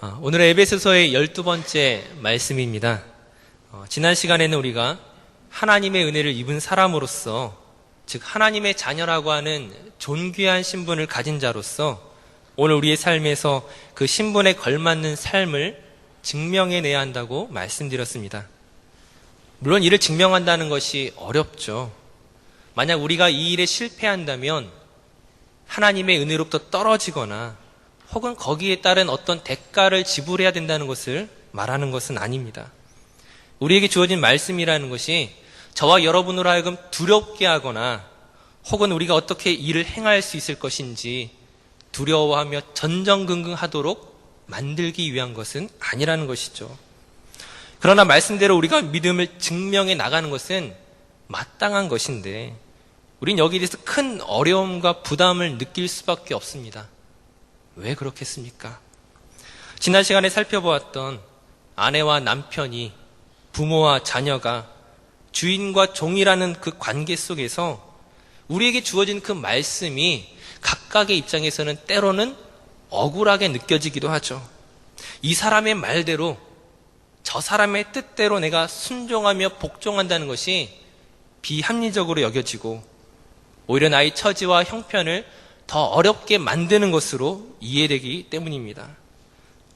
어, 오늘의 에베소서의 열두 번째 말씀입니다. 어, 지난 시간에는 우리가 하나님의 은혜를 입은 사람으로서, 즉 하나님의 자녀라고 하는 존귀한 신분을 가진 자로서 오늘 우리의 삶에서 그 신분에 걸맞는 삶을 증명해내야 한다고 말씀드렸습니다. 물론 이를 증명한다는 것이 어렵죠. 만약 우리가 이 일에 실패한다면 하나님의 은혜로부터 떨어지거나 혹은 거기에 따른 어떤 대가를 지불해야 된다는 것을 말하는 것은 아닙니다. 우리에게 주어진 말씀이라는 것이 저와 여러분으로 하여금 두렵게 하거나 혹은 우리가 어떻게 일을 행할 수 있을 것인지 두려워하며 전전긍긍 하도록 만들기 위한 것은 아니라는 것이죠. 그러나 말씀대로 우리가 믿음을 증명해 나가는 것은 마땅한 것인데 우린 여기에 대해서 큰 어려움과 부담을 느낄 수밖에 없습니다. 왜 그렇겠습니까? 지난 시간에 살펴보았던 아내와 남편이 부모와 자녀가 주인과 종이라는 그 관계 속에서 우리에게 주어진 그 말씀이 각각의 입장에서는 때로는 억울하게 느껴지기도 하죠. 이 사람의 말대로 저 사람의 뜻대로 내가 순종하며 복종한다는 것이 비합리적으로 여겨지고 오히려 나의 처지와 형편을 더 어렵게 만드는 것으로 이해되기 때문입니다.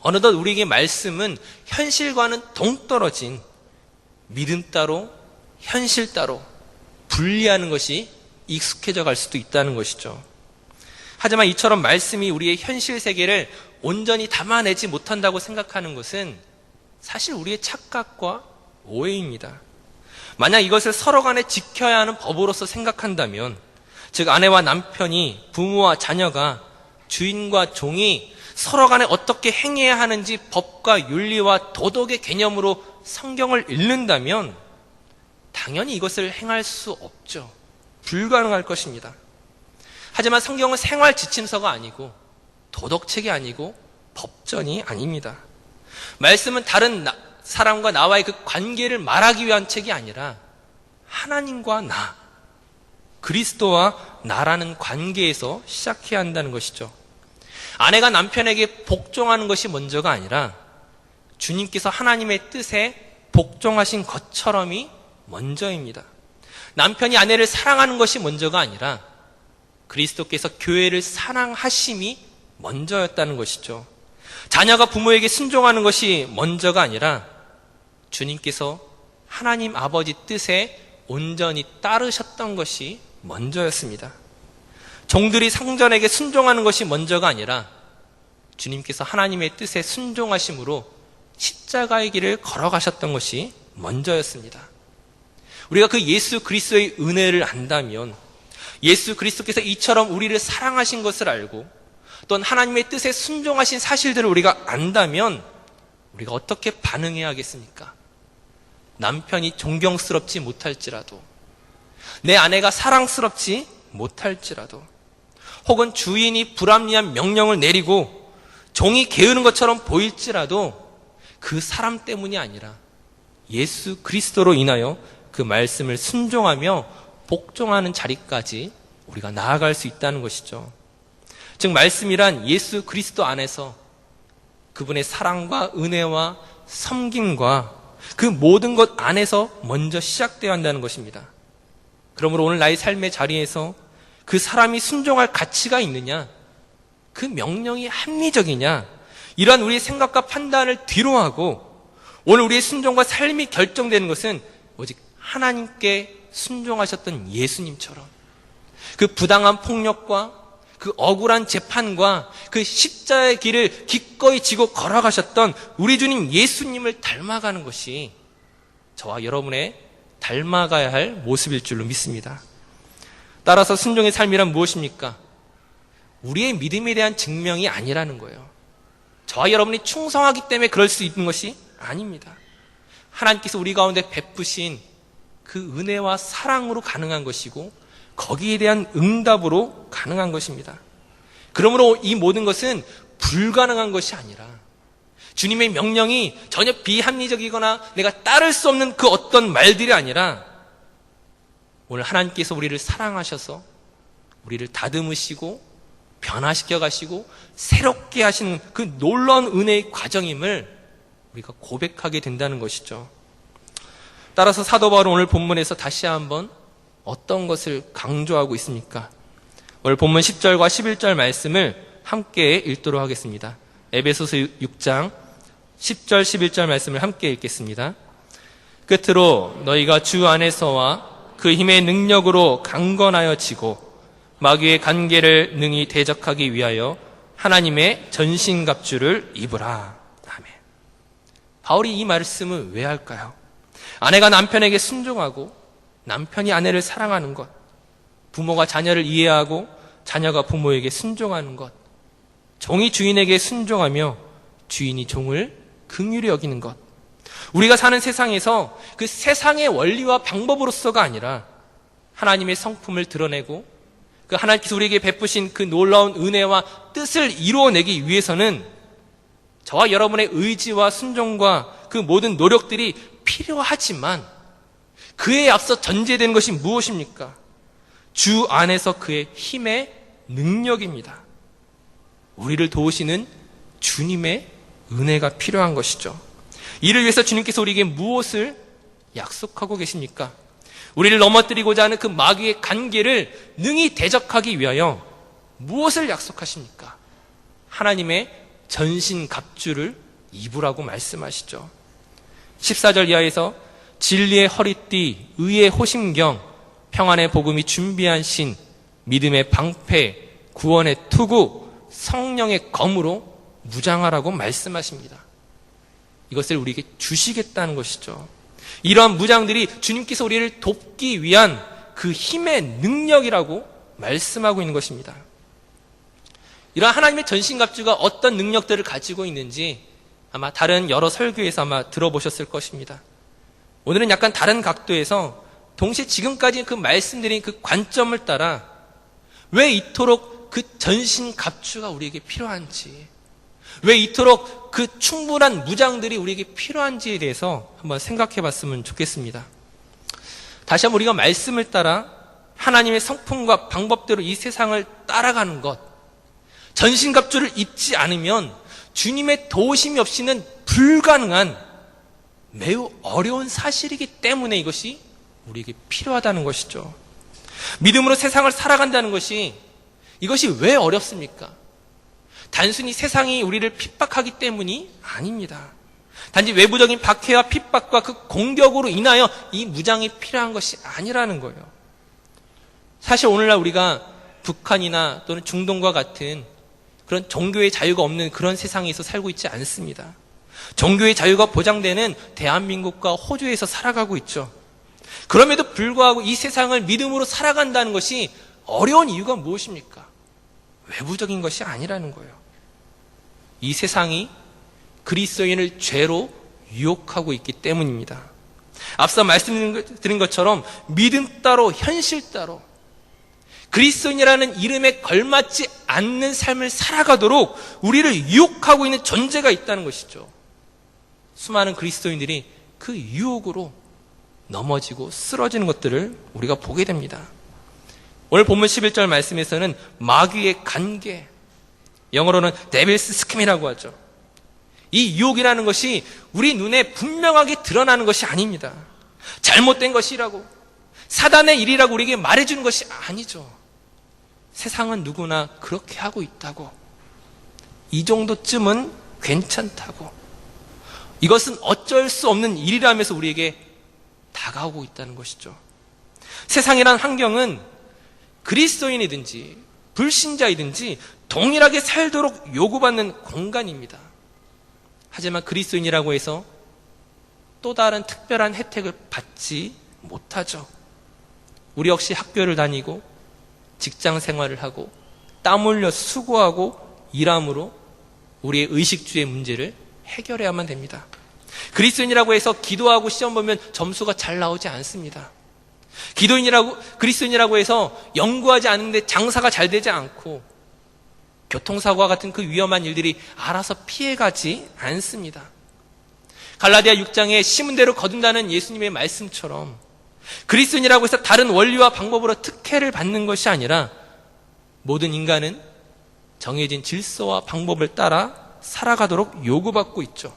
어느덧 우리에게 말씀은 현실과는 동떨어진 믿음 따로 현실 따로 분리하는 것이 익숙해져 갈 수도 있다는 것이죠. 하지만 이처럼 말씀이 우리의 현실 세계를 온전히 담아내지 못한다고 생각하는 것은 사실 우리의 착각과 오해입니다. 만약 이것을 서로 간에 지켜야 하는 법으로서 생각한다면, 즉 아내와 남편이 부모와 자녀가 주인과 종이 서로 간에 어떻게 행해야 하는지 법과 윤리와 도덕의 개념으로 성경을 읽는다면 당연히 이것을 행할 수 없죠. 불가능할 것입니다. 하지만 성경은 생활 지침서가 아니고 도덕책이 아니고 법전이 아닙니다. 말씀은 다른 나, 사람과 나와의 그 관계를 말하기 위한 책이 아니라 하나님과 나, 그리스도와 나라는 관계에서 시작해야 한다는 것이죠. 아내가 남편에게 복종하는 것이 먼저가 아니라 주님께서 하나님의 뜻에 복종하신 것처럼이 먼저입니다. 남편이 아내를 사랑하는 것이 먼저가 아니라 그리스도께서 교회를 사랑하심이 먼저였다는 것이죠. 자녀가 부모에게 순종하는 것이 먼저가 아니라 주님께서 하나님 아버지 뜻에 온전히 따르셨던 것이 먼저였습니다. 종들이 상전에게 순종하는 것이 먼저가 아니라 주님께서 하나님의 뜻에 순종하심으로 십자가의 길을 걸어가셨던 것이 먼저였습니다. 우리가 그 예수 그리스도의 은혜를 안다면 예수 그리스도께서 이처럼 우리를 사랑하신 것을 알고 또는 하나님의 뜻에 순종하신 사실들을 우리가 안다면 우리가 어떻게 반응해야 하겠습니까? 남편이 존경스럽지 못할지라도 내 아내가 사랑스럽지 못할지라도 혹은 주인이 불합리한 명령을 내리고 종이 게으른 것처럼 보일지라도 그 사람 때문이 아니라 예수 그리스도로 인하여 그 말씀을 순종하며 복종하는 자리까지 우리가 나아갈 수 있다는 것이죠. 즉 말씀이란 예수 그리스도 안에서 그분의 사랑과 은혜와 섬김과 그 모든 것 안에서 먼저 시작되어야 한다는 것입니다. 그러므로 오늘 나의 삶의 자리에서 그 사람이 순종할 가치가 있느냐, 그 명령이 합리적이냐, 이러한 우리의 생각과 판단을 뒤로하고 오늘 우리의 순종과 삶이 결정되는 것은 오직 하나님께 순종하셨던 예수님처럼 그 부당한 폭력과 그 억울한 재판과 그 십자의 길을 기꺼이 지고 걸어가셨던 우리 주님 예수님을 닮아가는 것이 저와 여러분의 닮아가야 할 모습일 줄로 믿습니다. 따라서 순종의 삶이란 무엇입니까? 우리의 믿음에 대한 증명이 아니라는 거예요. 저와 여러분이 충성하기 때문에 그럴 수 있는 것이 아닙니다. 하나님께서 우리 가운데 베푸신 그 은혜와 사랑으로 가능한 것이고 거기에 대한 응답으로 가능한 것입니다. 그러므로 이 모든 것은 불가능한 것이 아니라 주님의 명령이 전혀 비합리적이거나 내가 따를 수 없는 그 어떤 말들이 아니라 오늘 하나님께서 우리를 사랑하셔서 우리를 다듬으시고 변화시켜 가시고 새롭게 하시는 그 놀라운 은혜의 과정임을 우리가 고백하게 된다는 것이죠. 따라서 사도 바울은 오늘 본문에서 다시 한번 어떤 것을 강조하고 있습니까? 오늘 본문 10절과 11절 말씀을 함께 읽도록 하겠습니다. 에베소서 6장 10절 11절 말씀을 함께 읽겠습니다. 끝으로 너희가 주 안에서와 그 힘의 능력으로 강건하여 지고 마귀의 관계를 능히 대적하기 위하여 하나님의 전신갑주를 입으라. 아멘. 바울이 이 말씀을 왜 할까요? 아내가 남편에게 순종하고 남편이 아내를 사랑하는 것, 부모가 자녀를 이해하고 자녀가 부모에게 순종하는 것, 종이 주인에게 순종하며 주인이 종을 긍휼히 여기는 것. 우리가 사는 세상에서 그 세상의 원리와 방법으로서가 아니라 하나님의 성품을 드러내고 그 하나님께서 우리에게 베푸신 그 놀라운 은혜와 뜻을 이루어내기 위해서는 저와 여러분의 의지와 순종과 그 모든 노력들이 필요하지만 그에 앞서 전제되는 것이 무엇입니까? 주 안에서 그의 힘의 능력입니다. 우리를 도우시는 주님의 은혜가 필요한 것이죠. 이를 위해서 주님께서 우리에게 무엇을 약속하고 계십니까? 우리를 넘어뜨리고자 하는 그 마귀의 관계를 능히 대적하기 위하여 무엇을 약속하십니까? 하나님의 전신 갑주를 입으라고 말씀하시죠. 14절 이하에서 진리의 허리띠, 의의 호심경, 평안의 복음이 준비한 신, 믿음의 방패, 구원의 투구, 성령의 검으로 무장하라고 말씀하십니다. 이것을 우리에게 주시겠다는 것이죠. 이러한 무장들이 주님께서 우리를 돕기 위한 그 힘의 능력이라고 말씀하고 있는 것입니다. 이러한 하나님의 전신갑주가 어떤 능력들을 가지고 있는지 아마 다른 여러 설교에서 아마 들어보셨을 것입니다. 오늘은 약간 다른 각도에서 동시에 지금까지 그 말씀드린 그 관점을 따라 왜 이토록 그 전신갑주가 우리에게 필요한지 왜 이토록 그 충분한 무장들이 우리에게 필요한지에 대해서 한번 생각해 봤으면 좋겠습니다. 다시 한번 우리가 말씀을 따라 하나님의 성품과 방법대로 이 세상을 따라가는 것, 전신갑주를 입지 않으면 주님의 도우심이 없이는 불가능한 매우 어려운 사실이기 때문에 이것이 우리에게 필요하다는 것이죠. 믿음으로 세상을 살아간다는 것이 이것이 왜 어렵습니까? 단순히 세상이 우리를 핍박하기 때문이 아닙니다. 단지 외부적인 박해와 핍박과 그 공격으로 인하여 이 무장이 필요한 것이 아니라는 거예요. 사실 오늘날 우리가 북한이나 또는 중동과 같은 그런 종교의 자유가 없는 그런 세상에서 살고 있지 않습니다. 종교의 자유가 보장되는 대한민국과 호주에서 살아가고 있죠. 그럼에도 불구하고 이 세상을 믿음으로 살아간다는 것이 어려운 이유가 무엇입니까? 외부적인 것이 아니라는 거예요. 이 세상이 그리스도인을 죄로 유혹하고 있기 때문입니다. 앞서 말씀드린 것처럼 믿음 따로 현실 따로 그리스도인이라는 이름에 걸맞지 않는 삶을 살아가도록 우리를 유혹하고 있는 존재가 있다는 것이죠. 수많은 그리스도인들이 그 유혹으로 넘어지고 쓰러지는 것들을 우리가 보게 됩니다. 오늘 본문 11절 말씀에서는 마귀의 관계, 영어로는 데빌스 스킴이라고 하죠. 이 유혹이라는 것이 우리 눈에 분명하게 드러나는 것이 아닙니다. 잘못된 것이라고, 사단의 일이라고 우리에게 말해주는 것이 아니죠. 세상은 누구나 그렇게 하고 있다고. 이 정도쯤은 괜찮다고. 이것은 어쩔 수 없는 일이라면서 우리에게 다가오고 있다는 것이죠. 세상이란 환경은 그리스도인이든지 불신자이든지 동일하게 살도록 요구받는 공간입니다. 하지만 그리스도인이라고 해서 또 다른 특별한 혜택을 받지 못하죠. 우리 역시 학교를 다니고 직장 생활을 하고 땀 흘려 수고하고 일함으로 우리의 의식주의 문제를 해결해야만 됩니다. 그리스도인이라고 해서 기도하고 시험 보면 점수가 잘 나오지 않습니다. 기도인이라고, 그리스도인이라고 해서 연구하지 않는데 장사가 잘 되지 않고 교통사고와 같은 그 위험한 일들이 알아서 피해가지 않습니다. 갈라디아 6장에 심은 대로 거둔다는 예수님의 말씀처럼 그리스도인이라고 해서 다른 원리와 방법으로 특혜를 받는 것이 아니라 모든 인간은 정해진 질서와 방법을 따라 살아가도록 요구받고 있죠.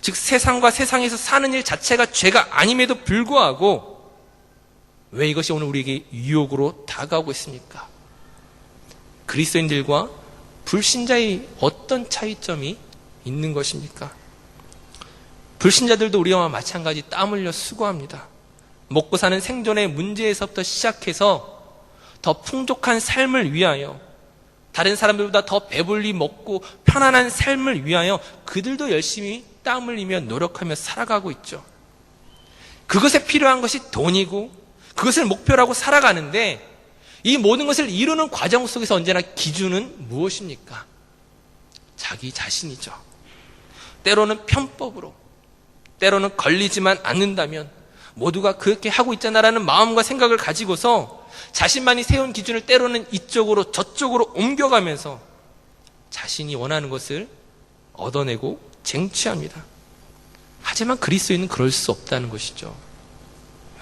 즉 세상과 세상에서 사는 일 자체가 죄가 아님에도 불구하고 왜 이것이 오늘 우리에게 유혹으로 다가오고 있습니까? 그리스도인들과 불신자의 어떤 차이점이 있는 것입니까? 불신자들도 우리와 마찬가지 땀 흘려 수고합니다. 먹고 사는 생존의 문제에서부터 시작해서 더 풍족한 삶을 위하여 다른 사람들보다 더 배불리 먹고 편안한 삶을 위하여 그들도 열심히 땀 흘리며 노력하며 살아가고 있죠. 그것에 필요한 것이 돈이고 그것을 목표라고 살아가는데 이 모든 것을 이루는 과정 속에서 언제나 기준은 무엇입니까? 자기 자신이죠. 때로는 편법으로, 때로는 걸리지만 않는다면 모두가 그렇게 하고 있잖아라는 마음과 생각을 가지고서 자신만이 세운 기준을 때로는 이쪽으로 저쪽으로 옮겨가면서 자신이 원하는 것을 얻어내고 쟁취합니다. 하지만 그리스도인은 그럴 수 없다는 것이죠.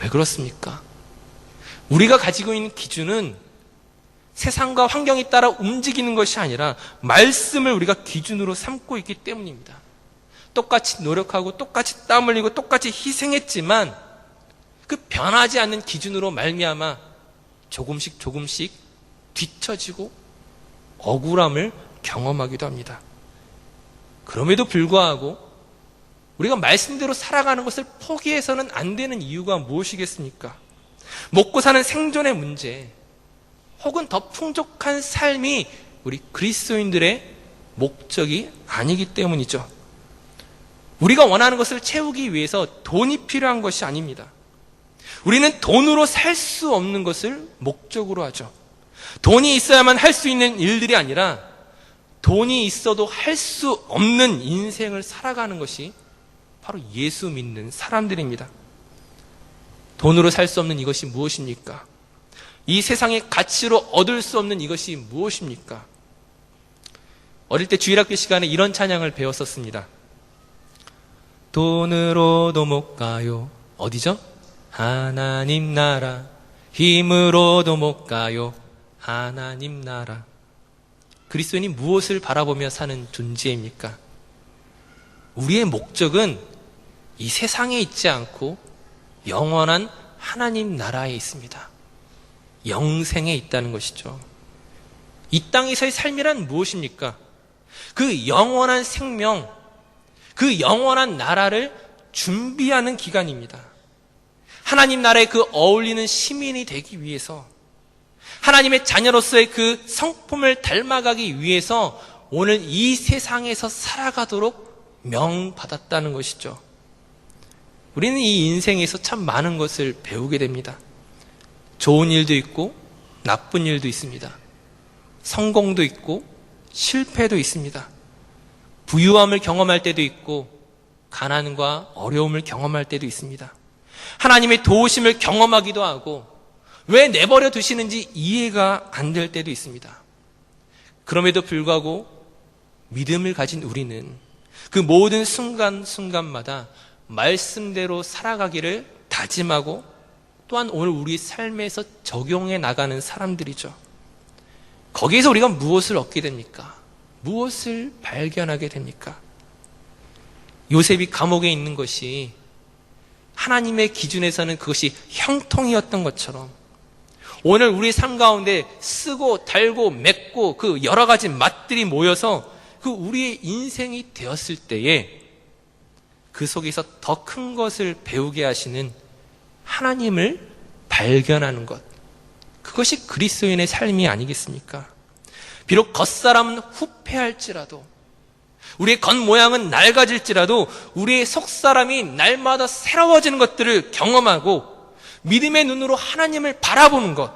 왜 그렇습니까? 우리가 가지고 있는 기준은 세상과 환경에 따라 움직이는 것이 아니라 말씀을 우리가 기준으로 삼고 있기 때문입니다. 똑같이 노력하고 똑같이 땀 흘리고 똑같이 희생했지만 그 변하지 않는 기준으로 말미암아 조금씩 조금씩 뒤처지고 억울함을 경험하기도 합니다. 그럼에도 불구하고 우리가 말씀대로 살아가는 것을 포기해서는 안 되는 이유가 무엇이겠습니까? 먹고 사는 생존의 문제, 혹은 더 풍족한 삶이 우리 그리스도인들의 목적이 아니기 때문이죠. 우리가 원하는 것을 채우기 위해서 돈이 필요한 것이 아닙니다. 우리는 돈으로 살 수 없는 것을 목적으로 하죠. 돈이 있어야만 할 수 있는 일들이 아니라 돈이 있어도 할 수 없는 인생을 살아가는 것이 바로 예수 믿는 사람들입니다. 돈으로 살 수 없는 이것이 무엇입니까? 이 세상의 가치로 얻을 수 없는 이것이 무엇입니까? 어릴 때 주일학교 시간에 이런 찬양을 배웠었습니다. 돈으로도 못 가요. 어디죠? 하나님 나라. 힘으로도 못 가요. 하나님 나라. 그리스도인이 무엇을 바라보며 사는 존재입니까? 우리의 목적은 이 세상에 있지 않고 영원한 하나님 나라에 있습니다. 영생에 있다는 것이죠. 이 땅에서의 삶이란 무엇입니까? 그 영원한 생명, 그 영원한 나라를 준비하는 기간입니다. 하나님 나라에 그 어울리는 시민이 되기 위해서 하나님의 자녀로서의 그 성품을 닮아가기 위해서 오늘 이 세상에서 살아가도록 명받았다는 것이죠. 우리는 이 인생에서 참 많은 것을 배우게 됩니다. 좋은 일도 있고 나쁜 일도 있습니다. 성공도 있고 실패도 있습니다. 부유함을 경험할 때도 있고 가난과 어려움을 경험할 때도 있습니다. 하나님의 도우심을 경험하기도 하고 왜 내버려 두시는지 이해가 안 될 때도 있습니다. 그럼에도 불구하고 믿음을 가진 우리는 그 모든 순간순간마다 말씀대로 살아가기를 다짐하고 또한 오늘 우리 삶에서 적용해 나가는 사람들이죠. 거기에서 우리가 무엇을 얻게 됩니까? 무엇을 발견하게 됩니까? 요셉이 감옥에 있는 것이 하나님의 기준에서는 그것이 형통이었던 것처럼 오늘 우리 삶 가운데 쓰고 달고 맺고 그 여러 가지 맛들이 모여서 그 우리의 인생이 되었을 때에 그 속에서 더 큰 것을 배우게 하시는 하나님을 발견하는 것. 그것이 그리스도인의 삶이 아니겠습니까? 비록 겉사람은 후패할지라도 우리의 겉모양은 낡아질지라도 우리의 속사람이 날마다 새로워지는 것들을 경험하고 믿음의 눈으로 하나님을 바라보는 것.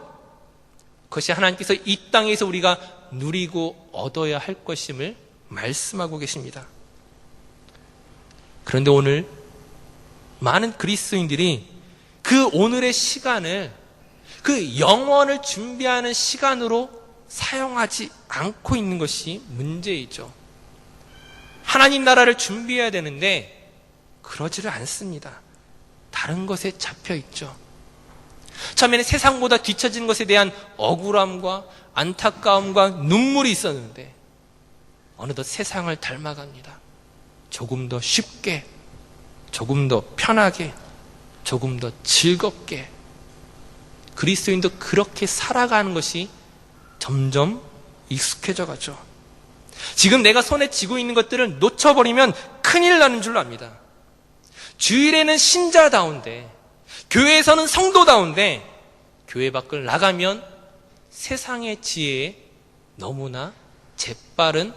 그것이 하나님께서 이 땅에서 우리가 누리고 얻어야 할 것임을 말씀하고 계십니다. 그런데 오늘 많은 그리스도인들이 그 오늘의 시간을 그 영원을 준비하는 시간으로 사용하지 않고 있는 것이 문제이죠. 하나님 나라를 준비해야 되는데 그러지를 않습니다. 다른 것에 잡혀 있죠. 처음에는 세상보다 뒤처진 것에 대한 억울함과 안타까움과 눈물이 있었는데 어느덧 세상을 닮아갑니다. 조금 더 쉽게, 조금 더 편하게, 조금 더 즐겁게 그리스도인도 그렇게 살아가는 것이 점점 익숙해져 가죠. 지금 내가 손에 쥐고 있는 것들을 놓쳐버리면 큰일 나는 줄 압니다. 주일에는 신자다운데, 교회에서는 성도다운데, 교회 밖을 나가면 세상의 지혜에 너무나 재빠른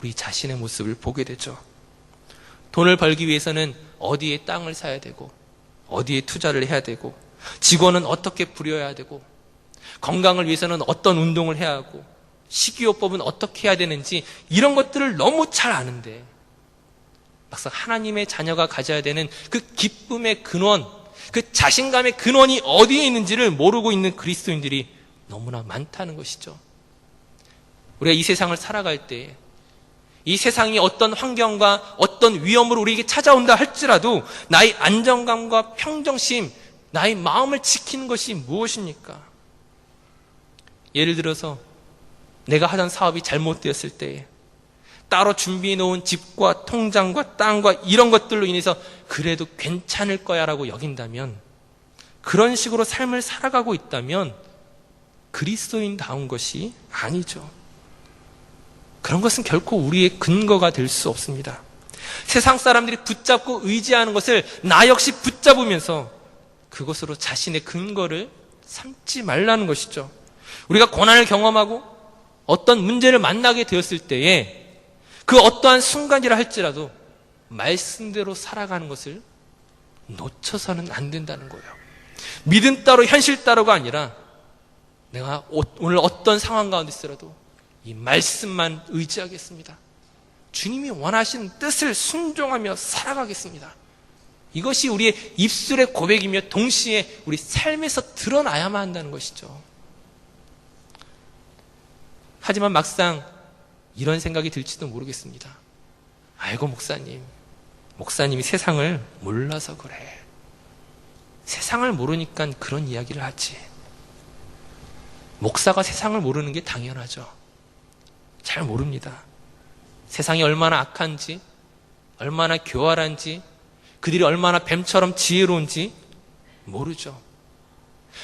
우리 자신의 모습을 보게 되죠. 돈을 벌기 위해서는 어디에 땅을 사야 되고, 어디에 투자를 해야 되고, 직원은 어떻게 부려야 되고, 건강을 위해서는 어떤 운동을 해야 하고, 식이요법은 어떻게 해야 되는지, 이런 것들을 너무 잘 아는데, 막상 하나님의 자녀가 가져야 되는 그 기쁨의 근원, 그 자신감의 근원이 어디에 있는지를 모르고 있는 그리스도인들이 너무나 많다는 것이죠. 우리가 이 세상을 살아갈 때, 이 세상이 어떤 환경과 어떤 위험으로 우리에게 찾아온다 할지라도 나의 안정감과 평정심, 나의 마음을 지키는 것이 무엇입니까? 예를 들어서 내가 하던 사업이 잘못되었을 때 따로 준비해 놓은 집과 통장과 땅과 이런 것들로 인해서 그래도 괜찮을 거야라고 여긴다면 그런 식으로 삶을 살아가고 있다면 그리스도인다운 것이 아니죠. 그런 것은 결코 우리의 근거가 될 수 없습니다. 세상 사람들이 붙잡고 의지하는 것을 나 역시 붙잡으면서 그것으로 자신의 근거를 삼지 말라는 것이죠. 우리가 고난을 경험하고 어떤 문제를 만나게 되었을 때에 그 어떠한 순간이라 할지라도 말씀대로 살아가는 것을 놓쳐서는 안 된다는 거예요. 믿음 따로 현실 따로가 아니라 내가 오늘 어떤 상황 가운데 있어라도 이 말씀만 의지하겠습니다. 주님이 원하시는 뜻을 순종하며 살아가겠습니다. 이것이 우리의 입술의 고백이며 동시에 우리 삶에서 드러나야만 한다는 것이죠. 하지만 막상 이런 생각이 들지도 모르겠습니다. 아이고, 목사님. 목사님이 세상을 몰라서 그래. 세상을 모르니까 그런 이야기를 하지. 목사가 세상을 모르는 게 당연하죠. 잘 모릅니다. 세상이 얼마나 악한지, 얼마나 교활한지, 그들이 얼마나 뱀처럼 지혜로운지 모르죠.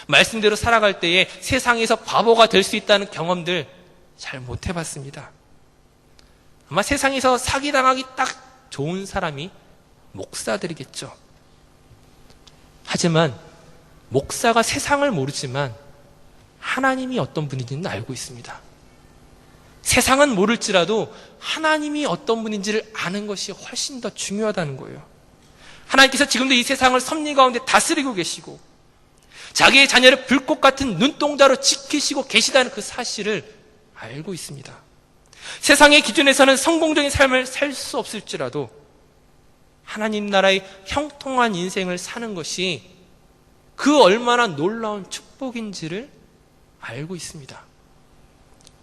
말씀대로 살아갈 때에 세상에서 바보가 될 수 있다는 경험들 잘 못 해봤습니다. 아마 세상에서 사기당하기 딱 좋은 사람이 목사들이겠죠. 하지만 목사가 세상을 모르지만 하나님이 어떤 분인지는 알고 있습니다. 세상은 모를지라도 하나님이 어떤 분인지를 아는 것이 훨씬 더 중요하다는 거예요. 하나님께서 지금도 이 세상을 섭리 가운데 다스리고 계시고 자기의 자녀를 불꽃 같은 눈동자로 지키시고 계시다는 그 사실을 알고 있습니다. 세상의 기준에서는 성공적인 삶을 살 수 없을지라도 하나님 나라의 형통한 인생을 사는 것이 그 얼마나 놀라운 축복인지를 알고 있습니다.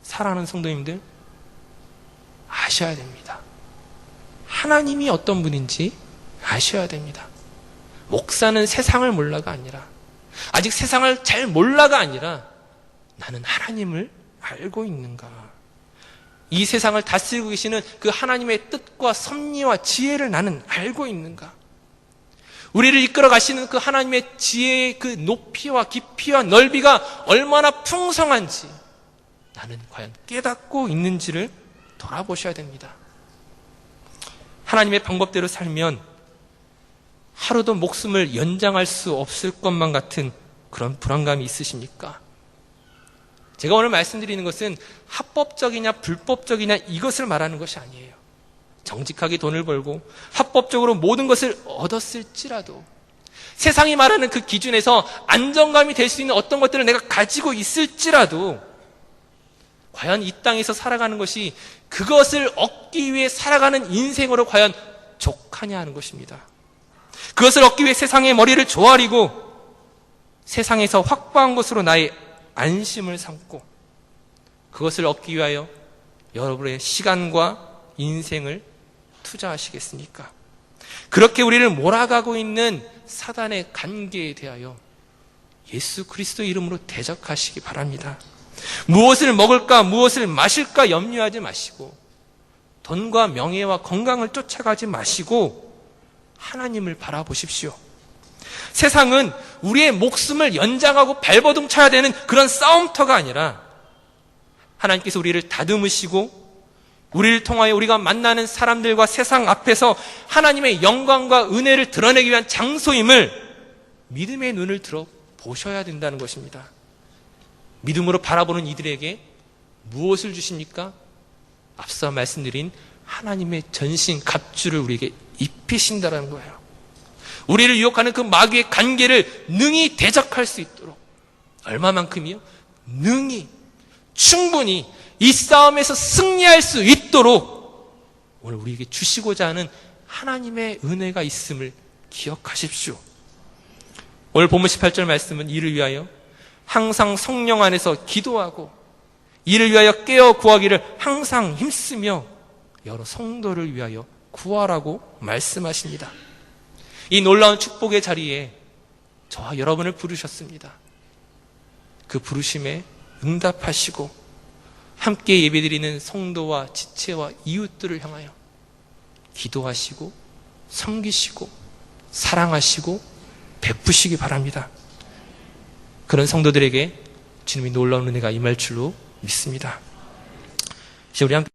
사랑하는 성도님들, 아셔야 됩니다. 하나님이 어떤 분인지 아셔야 됩니다. 목사는 세상을 몰라가 아니라, 아직 세상을 잘 몰라가 아니라, 나는 하나님을 알고 있는가. 이 세상을 다스리고 계시는 그 하나님의 뜻과 섭리와 지혜를 나는 알고 있는가? 우리를 이끌어 가시는 그 하나님의 지혜의 그 높이와 깊이와 넓이가 얼마나 풍성한지 나는 과연 깨닫고 있는지를 돌아보셔야 됩니다. 하나님의 방법대로 살면 하루도 목숨을 연장할 수 없을 것만 같은 그런 불안감이 있으십니까? 제가 오늘 말씀드리는 것은 합법적이냐 불법적이냐 이것을 말하는 것이 아니에요. 정직하게 돈을 벌고 합법적으로 모든 것을 얻었을지라도 세상이 말하는 그 기준에서 안정감이 될 수 있는 어떤 것들을 내가 가지고 있을지라도 과연 이 땅에서 살아가는 것이 그것을 얻기 위해 살아가는 인생으로 과연 족하냐 하는 것입니다. 그것을 얻기 위해 세상의 머리를 조아리고 세상에서 확보한 것으로 나의 안심을 삼고 그것을 얻기 위하여 여러분의 시간과 인생을 투자하시겠습니까? 그렇게 우리를 몰아가고 있는 사단의 관계에 대하여 예수 그리스도 이름으로 대적하시기 바랍니다. 무엇을 먹을까, 무엇을 마실까 염려하지 마시고, 돈과 명예와 건강을 쫓아가지 마시고, 하나님을 바라보십시오. 세상은 우리의 목숨을 연장하고 발버둥 쳐야 되는 그런 싸움터가 아니라, 하나님께서 우리를 다듬으시고, 우리를 통하여 우리가 만나는 사람들과 세상 앞에서 하나님의 영광과 은혜를 드러내기 위한 장소임을 믿음의 눈을 들어 보셔야 된다는 것입니다. 믿음으로 바라보는 이들에게 무엇을 주십니까? 앞서 말씀드린 하나님의 전신 갑주를 우리에게 입히신다는 거예요. 우리를 유혹하는 그 마귀의 관계를 능히 대적할 수 있도록 얼마만큼이요? 능히 충분히 이 싸움에서 승리할 수 있도록 오늘 우리에게 주시고자 하는 하나님의 은혜가 있음을 기억하십시오. 오늘 본문 18절 말씀은 이를 위하여 항상 성령 안에서 기도하고 이를 위하여 깨어 구하기를 항상 힘쓰며 여러 성도를 위하여 구하라고 말씀하십니다. 이 놀라운 축복의 자리에 저와 여러분을 부르셨습니다. 그 부르심에 응답하시고 함께 예배드리는 성도와 지체와 이웃들을 향하여 기도하시고 섬기시고 사랑하시고 베푸시기 바랍니다. 그런 성도들에게 주님이 놀라운 은혜가 임할 줄로 믿습니다. 이제 우리 함께